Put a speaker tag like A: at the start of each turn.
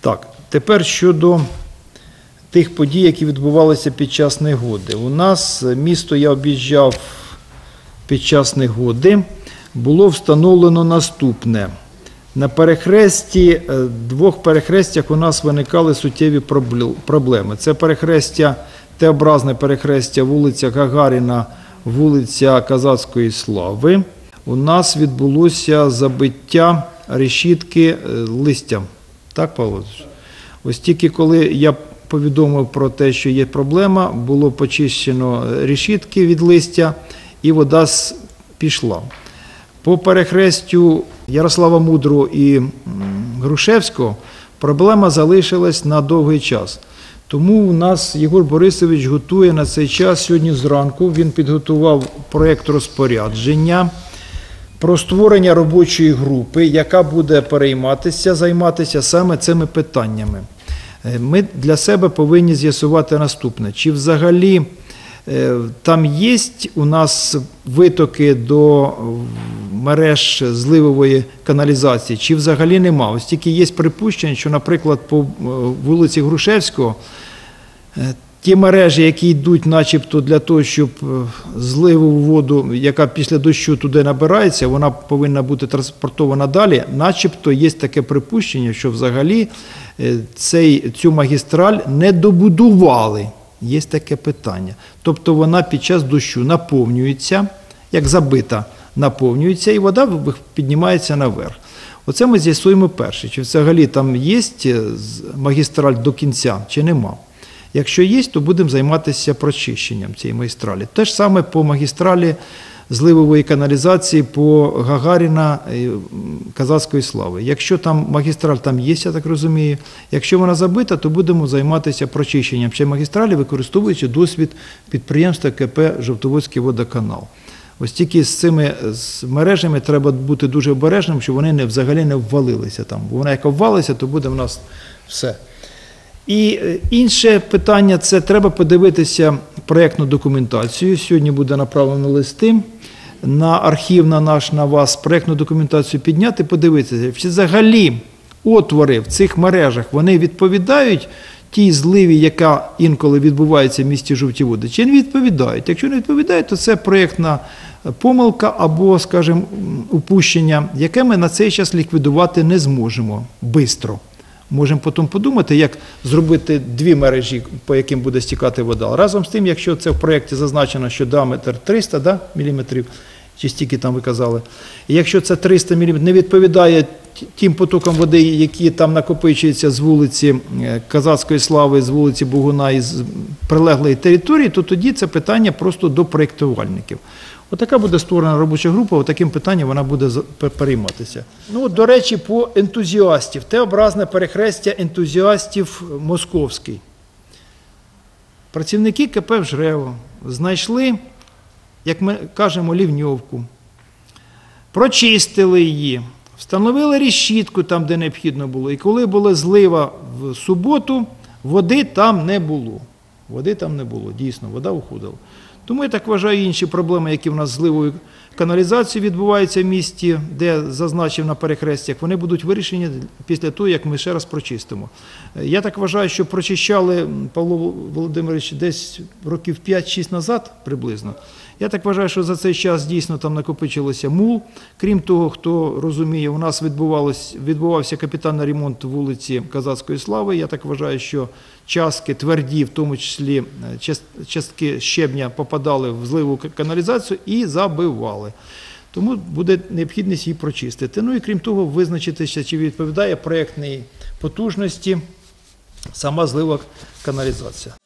A: Так, тепер щодо тих подій, які відбувалися під час негоди. У нас е, місто я об'їжджав під час негоди. Було встановлено наступне. На перехресті, е, двох перехрестях у нас виникали суттєві проблеми. Це перехрестя, Т-образне перехрестя вулиця Гагаріна, вулиця Казацької Слави. У нас відбулося забиття решітки е, листям. Так, Павло? Ось тільки коли я повідомив про те, що є проблема, було почищено решітки від листя, і вода пішла. По перехрестю Ярослава Мудрого і Грушевського проблема залишилась на довгий час. Тому у нас Єгор Борисович готує на цей час сьогодні зранку. Він підготував проєкт розпорядження про створення робочої групи, яка буде перейматися, займатися саме цими питаннями. Е, Ми для себе повинні з'ясувати наступне: чи взагалі е, там є у нас витоки до мереж зливової каналізації, чи взагалі нема. Ось тільки є припущення, що, наприклад, по е, вулиці Грушевського Ті мережі, які йдуть, начебто, для того, щоб е, зливову воду, яка після дощу туди набирається, вона повинна бути транспортована далі. Начебто є таке припущення, що взагалі е, цей, цю магістраль не добудували. Є таке питання. Тобто вона під час дощу наповнюється, як забита, наповнюється, і вода піднімається наверх. Оце ми з'ясуємо перше, чи взагалі там є е, магістраль до кінця, чи нема. Якщо є, то будемо займатися прочищенням цієї магістралі. Те ж саме по магістралі зливової каналізації по Гагаріна Казацької слави. Якщо там магістраль там є, я так розумію, якщо вона забита, то будемо займатися прочищенням цієї магістралі, використовуючи досвід підприємства КП Жовтоводський водоканал. Ось тільки з цими з мережами треба бути дуже обережним, щоб вони не, взагалі не ввалилися там. Бо вона як обвалиться, то буде в нас все. І е, інше питання це треба подивитися проєктну документацію. Сьогодні буде направлено листи на архів на наш на вас проєктну документацію підняти, подивитися, чи взагалі отвори в цих мережах вони відповідають тій зливі, яка інколи відбувається в місті жовті води, чи не відповідають. Якщо не відповідають, то це проєктна помилка або, скажімо, упущення, яке ми на цей час ліквідувати не зможемо швидко. Можемо потім подумати, як зробити дві мережі, по яким буде стікати вода. Разом з тим, якщо це в проєкті зазначено, що діаметр 300 да, міліметрів, чи стільки там ви казали, і якщо це 300 мм не відповідає тим потокам води, які там накопичуються з вулиці е, Казацької слави, з вулиці Бугуна і з прилеглої території, то тоді це питання просто до проєктувальників. Отака буде створена робоча група, отаким питанням вона буде перейматися. Ну, до речі, по ентузіастів. Те-образне перехрестя ентузіастів московський. Працівники КП «Вжрево» знайшли, як ми кажемо, лівньовку, прочистили її, встановили решітку там, де необхідно було. І коли була злива в суботу, води там не було. Води там не було, дійсно, вода уходила. Тому я так вважаю інші проблеми, які в нас зливою каналізацією відбуваються в місті, де зазначив на перехрестях, вони будуть вирішені після того, як ми ще раз прочистимо. Е, Я так вважаю, що прочищали Павло Володимирович десь років 5-6 назад приблизно. Я так вважаю, що за цей час дійсно там накопичилося мул. Крім того, хто розуміє, у нас відбувався капітальний ремонт вулиці Казацької слави. Я так вважаю, що частки тверді, в тому числі е, частки щебня попадали в зливу каналізацію і забивали. Тому буде необхідність її прочистити. Ну і крім того, визначитися, чи відповідає проєктній потужності сама злива каналізація.